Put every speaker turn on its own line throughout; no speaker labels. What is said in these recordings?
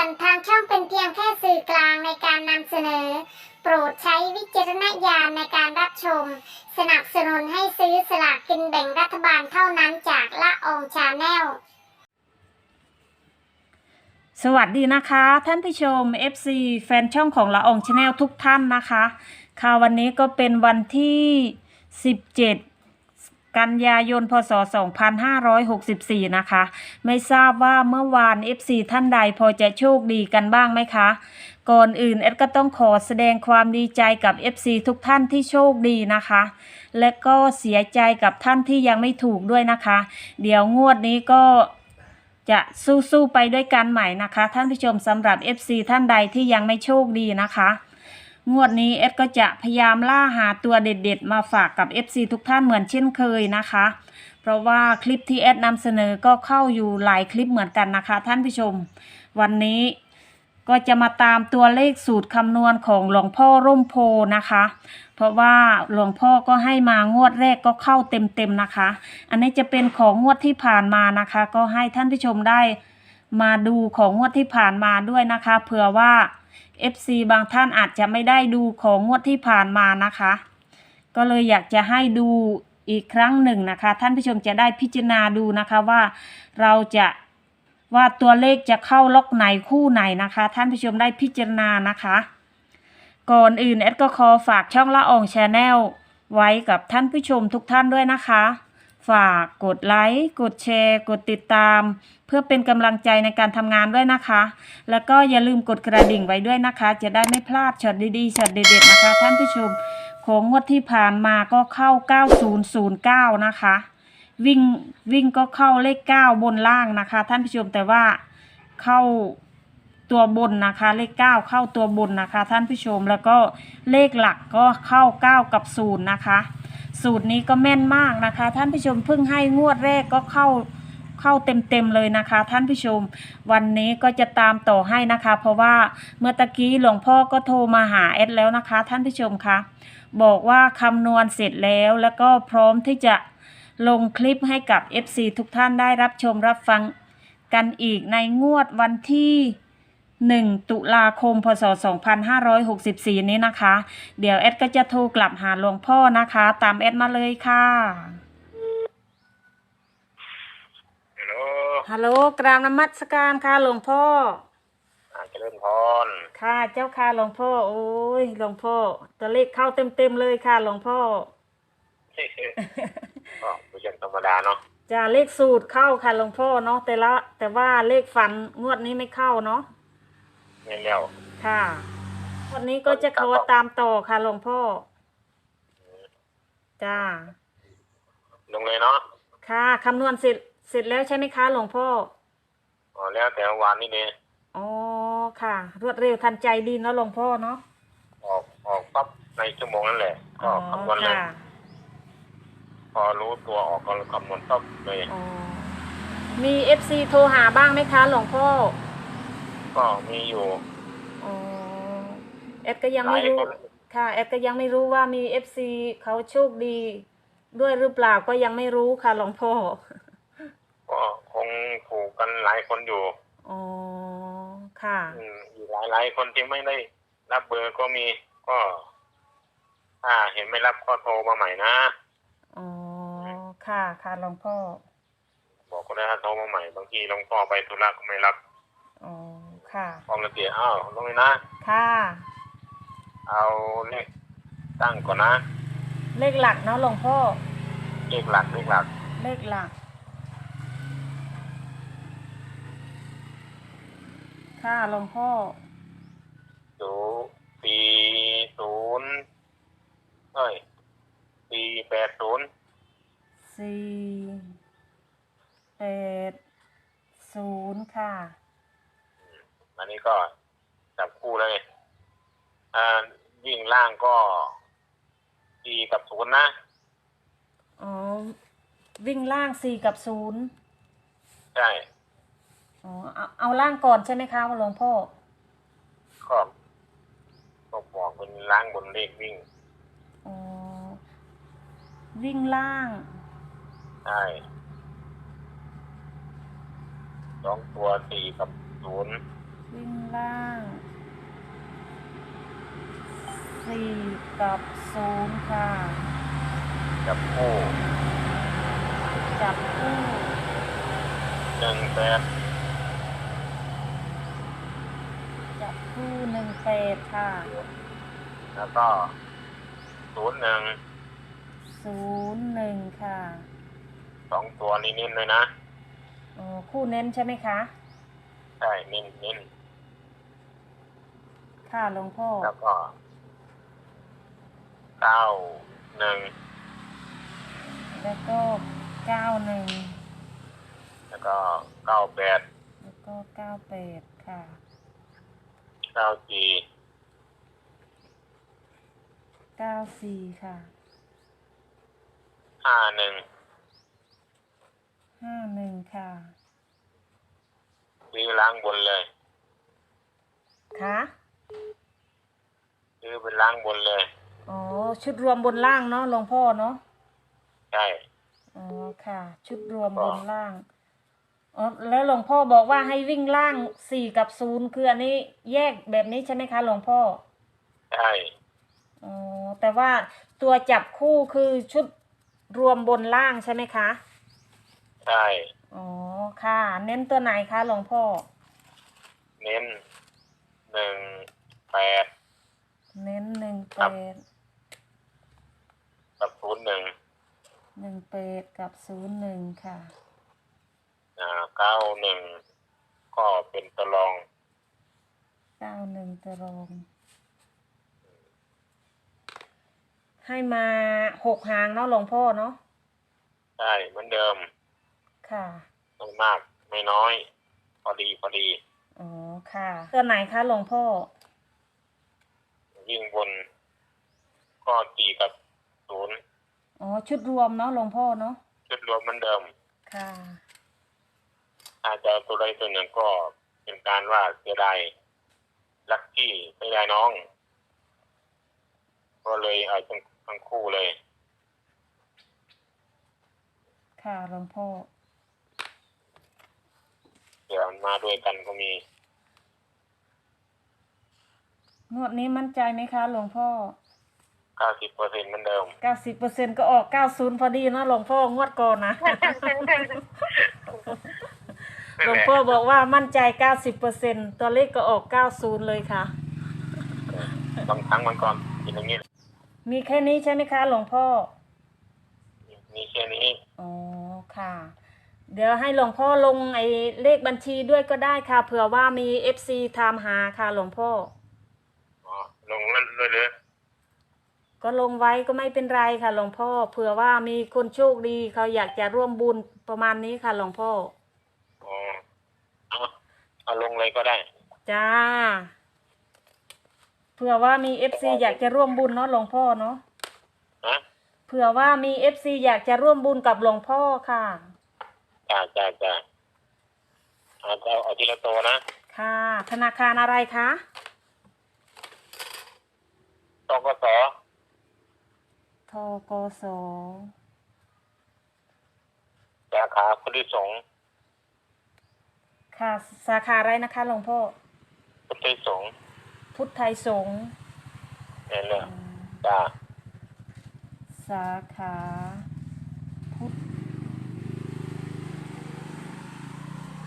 อนทางช่องเป็นเพียงแค่สื่อกลางในการนำเสนอ โปรดใช้วิจารณญาณในการรับชม สนับสนุนให้ซื้อสลากกินแบ่งรัฐบาลเท่านั้นจากละองชาแนล
สวัสดีนะคะ ท่านผู้ชม FC แฟนช่องของละอองชาแนลทุกท่านนะคะ ค่ะวันนี้ก็เป็นวันที่ 17 กันยายนพศ 2564 นะคะ ไม่ทราบว่าเมื่อวาน FC ท่านใดพอจะโชคดีกันบ้างไหมคะ ก่อนอื่นเอ็ดก็ต้องขอแสดงความดีใจกับ FC ทุกท่านที่โชคดีนะคะ และก็เสียใจกับท่านที่ยังไม่ถูกด้วยนะคะ เดี๋ยวงวดนี้ก็จะสู้ๆไปด้วยกันใหม่นะคะ ท่านผู้ชมสำหรับ FC ท่านใดที่ยังไม่โชคดีนะคะ งวดนี้เอดก็จะพยายามล่าหาตัวเด็ดๆ มาฝากกับ FC ทุกท่านเหมือนเช่นเคยนะคะ เพราะว่าคลิปที่เอดนำเสนอก็เข้าอยู่หลายคลิปเหมือนกันนะคะ ท่านผู้ชม วันนี้ก็จะมาตามตัวเลขสูตรคำนวณของหลวงพ่อร่มโพนะคะ เพราะว่าหลวงพ่อก็ให้มางวดแรกก็เข้าเต็มๆนะคะ อันนี้จะเป็นของงวดที่ผ่านมานะคะ ก็ให้ท่านผู้ชมได้มาดูของงวดที่ผ่านมาด้วยนะคะ เผื่อว่า FC บางท่านอาจจะไม่ได้ดูของงวดที่ผ่านมานะคะ ก็เลยอยากจะให้ดูอีกครั้งหนึ่งนะคะ ท่านผู้ชมจะได้พิจารณาดูนะคะว่าเราจะว่าตัวเลขจะเข้าล็อกไหนคู่ไหนนะคะ ท่านผู้ชมได้พิจารณานะคะ ก่อนอื่นแอดก็ขอฝากช่องละอองชาแนลไว้กับท่านผู้ชมทุกท่านด้วยนะคะ ฝากกดไลค์ กดแชร์ กดติดตาม เพื่อเป็นกำลังใจในการทำงานด้วยนะคะ แล้วก็อย่าลืมกดกระดิ่งไว้ด้วยนะคะ จะได้ไม่พลาดช็อตดีๆช็อตเด็ดๆนะคะ ท่านผู้ชมของงวดที่ผ่านมาก็เข้า 9009 นะคะ วิ่งวิ่งก็เข้าเลข 9 บนล่างนะคะ ท่านผู้ชมแต่ว่าเข้าตัวบนนะคะ เลข 9 เข้าตัวบนนะคะ ท่านผู้ชมแล้วก็เลขหลักก็เข้า 9 กับ 0 นะคะ สูตรนี้ก็แม่นมากนะคะ ท่านผู้ชมเพิ่งให้งวดแรกก็เข้าเข้าเต็มๆเลยนะคะ ท่านผู้ชม วันนี้ก็จะตามต่อให้นะคะ เพราะว่าเมื่อตะกี้หลวงพ่อก็โทรมาหาเอดแล้วนะคะ ท่านผู้ชมคะบอกว่าคำนวณเสร็จแล้วแล้วก็พร้อมที่จะลงคลิปให้กับ FC ทุกท่านได้รับชมรับฟังกันอีกในงวดวันที่ 1 ตุลาคม พศ 2564 นี้นะคะ เดี๋ยวแอดก็จะโทรกลับหาหลวงพ่อนะคะ ตามแอดมาเลยค่ะ
ฮัลโหล
ฮัลโหลกราบนมัสการค่ะหลวงพ่อ
อาเจริญพร
ค่ะเจ้าค่ะหลวงพ่อ โอ้ยหลวงพ่อตัวเลขเข้าเต็มๆเลยค่ะหลวงพ่อ
ก็เป็นอย่างธรรมดาเนาะ
จะเลขสูตรเข้าค่ะหลวงพ่อเนาะแต่ละ แต่ว่าเลขฝันงวดนี้ไม่เข้าเนาะ
เงี้ยแล้ว
ค่ะ วันนี้ก็จะขอตามต่อค่ะหลวงพ่อ จ้า
ลงเลยเนาะ
ค่ะคำนวณเสร็จเสร็จแล้วใช่ไหมคะหลวงพ่อ
อ๋อแล้วแต่วานนี่เนี่ย
อ๋อค่ะ รวดเร็วทันใจดีเนาะหลวงพ่อเนาะ
ออกออกปั๊บในชั่วโมงนั่นแหละก็คำนวณเลย
ค่ะ
พอรู้ตัวออกก็คำนวณปั๊บเลย
อ๋อมีเอฟซีโทรหาบ้างไหมคะหลวงพ่อ
ก็มีอยู่
อ๋อเอดก็ยังไม่รู้
หลายคน
ค่ะเอดก็ยังไม่รู้ว่ามีเอฟซีเขาโชคดี ด้วยหรือเปล่าก็ยังไม่รู้ค่ะหลวงพ่อ
ก็คงถูกกันหลายคนอยู่
อ๋อค่ะ
อืมอีกหลายหลายคนที่ไม่ได้รับเบอร์ก็มีก็ ถ้าเห็นไม่รับก็โทรมาใหม่นะ
อ๋อค่ะค่ะหลวงพ่อ
บอกก็ได้ถ้าโทรมาใหม่บางทีหลวงพ่อไปธุระก็ไม่รับ
อ๋อ ค่ะ
พร้อมระเกียอ้าวลงเลยนะ
ค่ะ
เอาเลขตั้งก่อนนะ
เลขหลักเนาะหลวงพ่อ
เลขหลักเลขหลัก
เลขหลัก ค่ะหลวงพ่อ
ศูนย์สี่ศูนย์เอ้ยสี่แปดศูนย์
สี่แปดศูนย์ค่ะ
อั นนี้ก็จับคู่เลยอ่าวิ่งล่างก็สี่กับศูนย์นะ
อ๋อ วิ่งล่างสี่กับศูนย์
ใช่
อ๋อเอาเอาล่างก่อนใช่ไหมคะหลวงพ่อ
ก็ก็บอกเป็นล่างบนเลขวิ่ง
อ๋อ วิ่งล่าง
ใช่สองตัวสี่กับศูนย์
วิ่งล่างสี่กับศูนย์ค่ะ
จับคู่
จับคู่
หนึ่งแปด
จับคู่หนึ่งแปดค่ะ
แล้วก็ศูนย์หนึ่ง
ศูนย์หนึ่งค่ะ
สองตัวนี้นิ่นเลยนะ
อ๋อ คู่เน้นใช่ไหมคะ
ใช่นิ่นนิ่น
ค่ะหลวงพ่อ
แล้วก็เก้าหนึ่ง
แล้วก็เก้าหนึ่ง
แล้วก็เก้าแปด
แล้วก็เก้าแปดค่ะ
เก้าสี่
เก้าสี่ค่ะ
ห้าหนึ่ง
ห้าหนึ่งค่ะ
ซื้อล้างบนเลย
ค่ะ
ซื้อเป็นล้างบนเลย
อ๋อชุดรวมบนล่างเนาะหลวงพ่อเนาะ
ใช่
อ๋อค่ะ ชุดรวมบนล่างอ๋อแล้วหลวงพ่อบอกว่าให้วิ่งล่างสี่กับศูนย์คืออันนี้แยกแบบนี้ใช่ไหมคะหลวงพ่อ
ใช่
อ๋อแต่ว่าตัวจับคู่คือชุดรวมบนล่างใช่ไหมคะ
ใช่
อ๋อค่ะ เน้นตัวไหนคะหลวงพ่อ
เน้นหนึ่งแปด
เน้นหนึ่ง
ครั
แป
บ
ด
กับศูนย์หนึ่ง
หนึ่งแปดกับศูนย์หนึ่งค่ะ
อ่าเก้าหนึ่งก็เป็นตะลอง
เก้าหนึ่งตรอง ให้มาหกหางเนาะหลวงพ่อเนาะ
ใช่เหมือนเดิม
ค่ะ
ไม่มาก ไม่น้อย พอดีพอดี
อ๋อค่ะตัวไหนคะหลวงพ่อ
ยิ่งบน ก็ตีกับศูนย์
อ๋อชุดรวมเนาะหลวงพ่อเนาะ
ชุดรวมเหมือนเดิม
ค่ะ
อาจจะเอาตัวใดตัวหนึ่งก็เป็นการว่าเสียดายลักที่เสียดายน้อง ก็เลยเอาทั้งทั้งคู่เลย
ค่ะหลวงพ่อ
เดี๋ยวมาด้วยกันก็มี
งวดนี้มั่นใจไหมคะหลวงพ่อ
เก้าสิบเปอร์เซ็นเหมือนเดิม
เก้าสิบเปอร์เซ็นก็ออกเก้าศูนย์พอดีเนาะหลวงพ่องวดก่อนนะหลวงพ่อบอกว่ามั่นใจเก้าสิบเปอร์เซ็นตัวเลขก็ออกเก้าศูนย์เลยค่ะ
บางครั้งมันก็กินอย่างนี้
มีแค่นี้ใช่ไหมคะหลวงพ่อ
มีแค่นี้
อ๋อค่ะ เดี๋ยวให้หลวงพ่อลงไอ้เลขบัญชีด้วยก็ได้ค่ะเผื่อว่ามีเอฟซีถามหาค่ะหลวงพ่อ
อ๋อ ลงแล้วเลยเลย
ก็ลงไว้ก็ไม่เป็นไรค่ะหลวงพ่อเผื่อว่ามีคนโชคดีเขาอยากจะร่วมบุญประมาณนี้ค่ะหลวงพ่อ
อ๋อเอาเอาลงเลยก็ได้
จ้าเผื่อว่ามีเอฟซีอยากจะร่วมบุญเนาะหลวงพ่อเนาะ
นะ
เผื่อว่ามีเอฟซีอยากจะร่วมบุญกับหลวงพ่อค่ะ
จ้าจ้าจ้าเอาเอาเอาทีละตัวนะ
ค่ะ ธนาคารอะไรคะ
ตกส
ทกส
สาขาพุทธิสงฆ์
ค่ะ สาขาอะไรนะคะหลวงพ่อ
พุทธิสงฆ์
พุทธไทยสงฆ์
นี่นแหละจ้า
สาขาพุทธ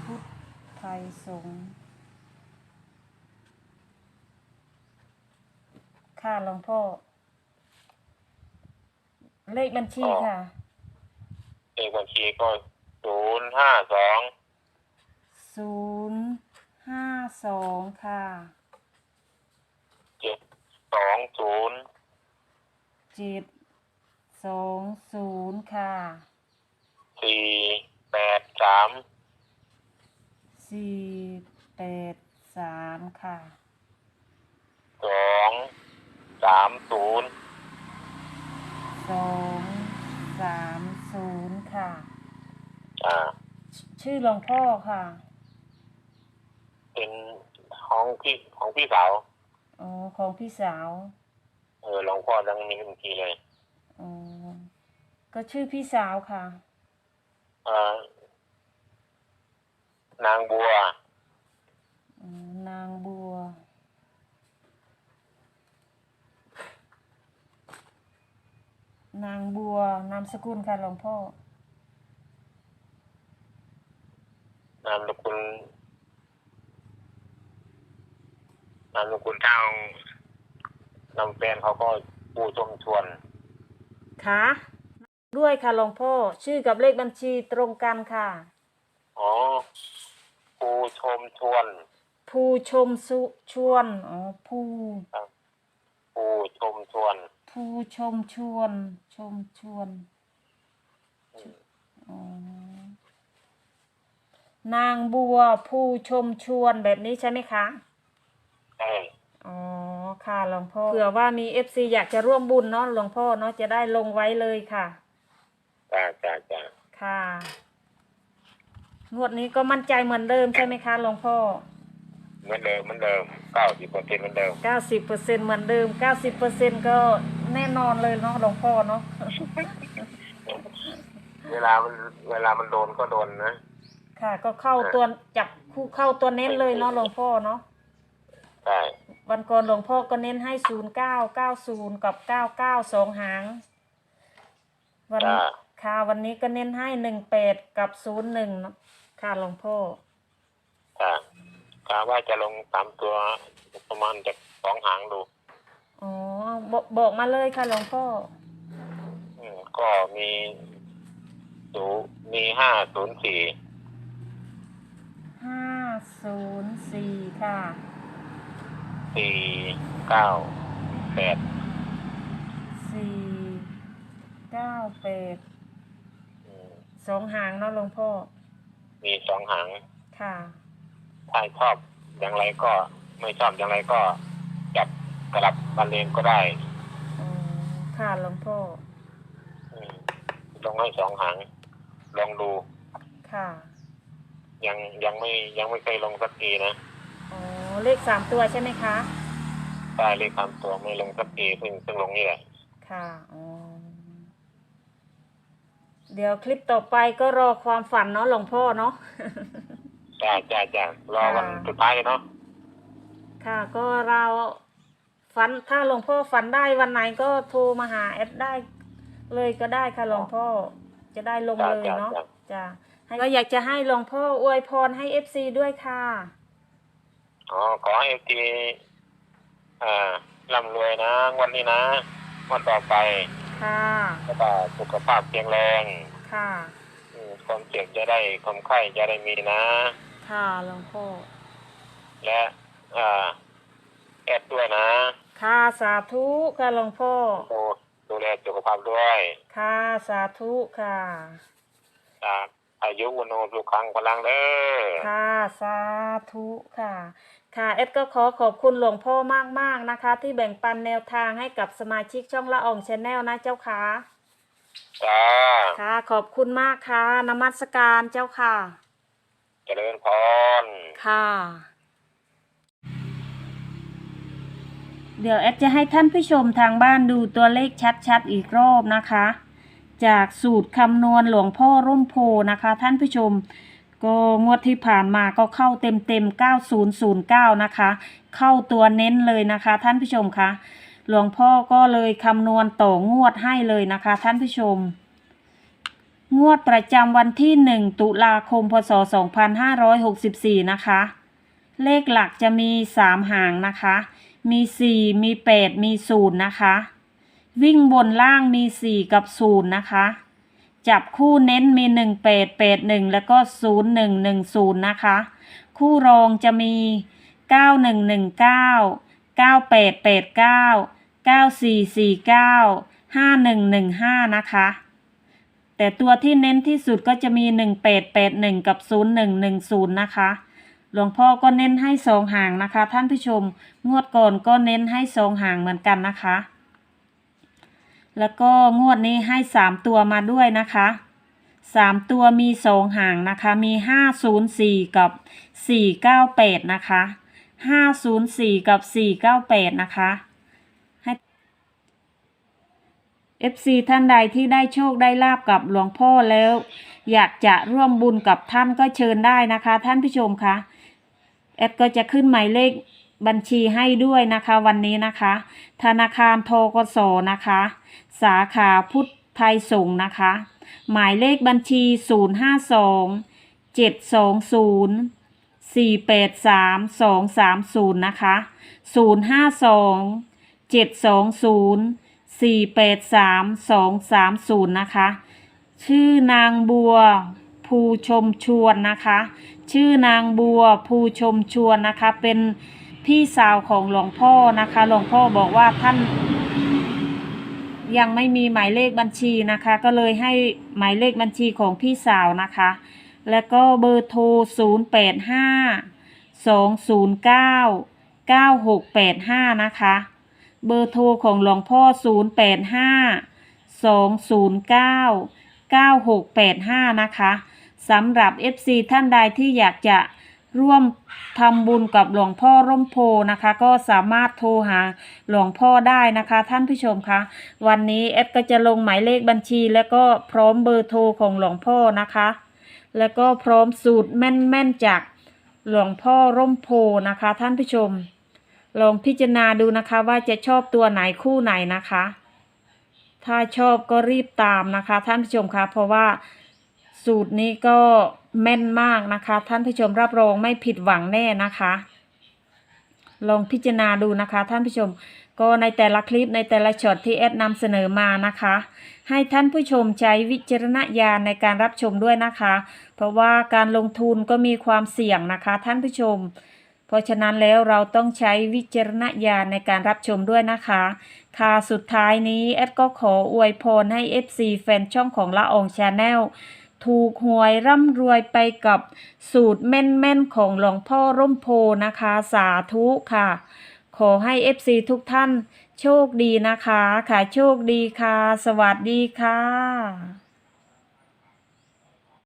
พุทธไทยสงฆ์ ค่ะหลวงพ่อ เลขบัญชีค่ะ
เลขบัญชีก็ศูนย์ห้าสอง
ศูนย์ห้าสองค่ะ
เจ็ดสองศูนย์
เจ็ดสองศูนย์ค่ะ
สี่แปดสาม
สี่แปดสามค่ะ
สอง สามศูนย์
สองสามศูนย์ค่ะ
อ่า
ชื่อหลวงพ่อค่ะ
เป็นของพี่ของพี่สาว
อ๋อ ของพี่สาว
เออหลวงพ่อดังมีบัญชีเลย
อ๋อ ก็ชื่อพี่สาวค่ะ
เอ่อนางบัว
อ๋อ นา มสกุลค่ะหลวงพ่อ นา
มสกุลนามสกุลทางนำแฟนเขาก็ปูชมชวน
ค่ะ ด้วยค่ะหลวงพ่อ ชื่อกับเลขบัญชีตรงกันค่ะ
อ๋อปูชมชวน
ผู้ชมสุชวน อ๋อผู้
ปูชมชวน
ผู้ชมชวน ชมชวน
อืม
อ๋อนางบัวผู้ชมชวนแบบนี้ใช่ไหมคะ
ใช่
อ๋อค่ะหลวงพ่อเผื่อว่ามีเอฟซีอยากจะร่วมบุญเนาะหลวงพ่อเนาะจะได้ลงไว้เลยค่ะ
จ้าจ้าจ้า
ค่ะงวดนี้ก็มั่นใจเหมือนเดิมใช่ไหมคะหลวงพ่อ
เหมือนเดิมเหมือนเดิมเก้าสิบเปอร์เซ็นต์เหมือนเดิม
เก้าสิบเปอร์เซ็นเหมือนเดิมเก้าสิบเปอร์เซ็นก็แน่นอนเลยเนาะหลวงพ่อเนาะ
เวลามันเวลามันโดนก็โดนนะ
ค่ะ ก็เข้าตัวจับคู่เข้าตัวเน้นเลยเนาะหลวงพ่อเนาะ
ใช่
วันก่อนหลวงพ่อก็เน้นให้ศูนย์เก้าเก้าศูนย์กับเก้าเก้าสองหาง วัน
จ้า
ค่ะวันนี้ก็เน้นให้หนึ่งแปดกับศูนย์หนึ่งค่ะหลวงพ่อ
จ้า กะว่าจะลงสามตัวประมาณจากสองหางดู
อ๋อบอกบอกมาเลยค่ะหลวงพ่อ
อืมก็มีศูมีห้าศูนย์สี่
ห้าศูนย์สี่ค่ะ
สี่เก้าแปด
สี่เก้าแปด
อืม
สองหางเนาะหลวงพ่อ
มีสองหาง
ค่ะ
ถ้าชอบอย่างไรก็ไม่ชอบอย่างไรก็จับกลับบรรเลงก็ได้
อ๋อค่ะหลวงพ่อ
อืมลงให้สองหางลองดู
ค่ะ
ยังยังไม่ยังไม่เคยลงสักทีนะ
อ๋อ เลขสามตัวใช่ไหมคะ
ได้เลขตามตัวไม่ลงสักทีเพิ่งเพิ่งลงนี่แหละ
ค่ะ อ๋อ เดี๋ยวคลิปต่อไปก็รอความฝันเนาะหลวงพ่อเนาะ
จ้าจ้าจ้ารอวัน
ค่ะ
สุดท้ายเลยเนาะ
ค่ะก็เราฝันถ้าหลวงพ่อฝันได้วันไหนก็โทรมาหาแอดได้ เลยก็ได้ค่ะหลวงพ่อจะได้ลงเลยเนาะจ้ะให้ก็อยากจะให้หลวงพ่ออวยพรให้เอฟซีด้วยค่ะ
อ๋อขอให้ทีอ่าร่ำรวยนะงวันนี้นะงวันต่อไป
ค่ะ
แล้วก็สุขภาพแข็งแรง
ค่ะ
อืมความเจ็บจะได้ความไข้จะได้มีนะ
ค่ะหลวงพ่อ
และอ่าแอดด้วยนะ
ค่ะสาธุค่ะหลวงพ่อ
ดูดูแลสุขภาพด้วย
ค่ะสาธุค่ะ
จากอายุวันโนสุขังพลังเด้อ
ค่ะ สาธุค่ะ ค่ะเอดก็ขอขอบคุณหลวงพ่อมาก ๆ นะคะ ที่แบ่งปันแนวทางให้กับสมาชิกช่องละอองชาแนลนะเจ้าค่ะ
จ้า
ค่ะ ขอบคุณมากค่ะนมัสการเจ้าค่ะ
เจริญพร
ค่ะ เดี๋ยวแอดจะให้ท่านผู้ชมทางบ้านดูตัวเลขชัดๆอีกรอบนะคะ จากสูตรคำนวณหลวงพ่อร่มโพนะคะ ท่านผู้ชม ก็งวดที่ผ่านมาก็เข้าเต็มๆ 9009 นะคะ เข้าตัวเน้นเลยนะคะ ท่านผู้ชมคะหลวงพ่อก็เลยคำนวณต่องวดให้เลยนะคะ ท่านผู้ชม งวดประจำวันที่ 1 ตุลาคม พศ 2564 นะคะ เลขหลักจะมี 3 หางนะคะ มี 4 มี 8 มี 0 นะคะ วิ่งบนล่างมี 4 กับ 0 นะคะ จับคู่เน้นมี 1 8 8 1 แล้วก็ 0 1 1 0 นะคะ คู่รองจะมี 9 1 1 9 9 8 8 9 9 4 4 9 5 1 1 5 นะคะ แต่ตัวที่เน้นที่สุดก็จะมี 1881 กับ 0110 นะคะ หลวงพ่อก็เน้นให้สองหางนะคะ ท่านผู้ชม งวดก่อนก็เน้นให้สองหางเหมือนกันนะคะ แล้วก็งวดนี้ให้สามตัวมาด้วยนะคะสามตัวมีสองหางนะคะ มีห้าศูนย์สี่กับสี่เก้าแปดนะคะห้าศูนย์สี่กับสี่เก้าแปดนะคะ ให้ FC ท่านใดที่ได้โชคได้ลาบกับหลวงพ่อแล้ว อยากจะร่วมบุญกับท่านก็เชิญได้นะคะ ท่านผู้ชมคะแอดก็จะขึ้นหมายเลขบัญชีให้ด้วยนะคะวันนี้นะคะ ธนาคารโทกสนะคะ สาขาพุทธไทยส่งนะคะ หมายเลขบัญชี 052 720 483 230 นะคะ 052 720 483 230นะคะ ชื่อนางบัวภูชมชวนนะคะ ชื่อนางบัวภูชมชวนนะคะ เป็นพี่สาวของหลวงพ่อนะคะ หลวงพ่อบอกว่าท่านยังไม่มีหมายเลขบัญชีนะคะ ก็เลยให้หมายเลขบัญชีของพี่สาวนะคะ แล้วก็เบอร์โทร 0 8 5 2 0 9 9 6 8 5 นะคะ เบอร์โทรของหลวงพ่อ 0 8 5 2 0 9 9 6 8 5 นะคะสำหรับ FC ท่านใดที่อยากจะร่วมทำบุญกับหลวงพ่อร่มโพนะคะ ก็สามารถโทรหาหลวงพ่อได้นะคะ ท่านผู้ชมคะวันนี้เอดก็จะลงหมายเลขบัญชี แล้วก็พร้อมเบอร์โทรของหลวงพ่อนะคะ แล้วก็พร้อมสูตรแม่นๆจากหลวงพ่อร่มโพนะคะ ท่านผู้ชม ลองพิจารณาดูนะคะว่าจะชอบตัวไหนคู่ไหนนะคะ ถ้าชอบก็รีบตามนะคะ ท่านผู้ชมคะเพราะว่าสูตรนี้ก็แม่นมากนะคะ ท่านผู้ชมรับรองไม่ผิดหวังแน่นะคะ ลองพิจารณาดูนะคะ ท่านผู้ชมก็ในแต่ละคลิปในแต่ละช็อตที่แอดนำเสนอมานะคะ ให้ท่านผู้ชมใช้วิจารณญาณในการรับชมด้วยนะคะ เพราะว่าการลงทุนก็มีความเสี่ยงนะคะ ท่านผู้ชม เพราะฉะนั้นแล้วเราต้องใช้วิจารณญาณในการรับชมด้วยนะคะ ค่ะสุดท้ายนี้แอดก็ขออวยพรให้ FC แฟนช่องของละอองชาแนลถูกหวยร่ำรวยไปกับสูตรแม่นๆของหลวงพ่อร่มโพนะคะ สาธุค่ะ ขอให้ FC ทุกท่านโชคดีนะคะ ค่ะโชคดีค่ะ สวัสดีค่ะ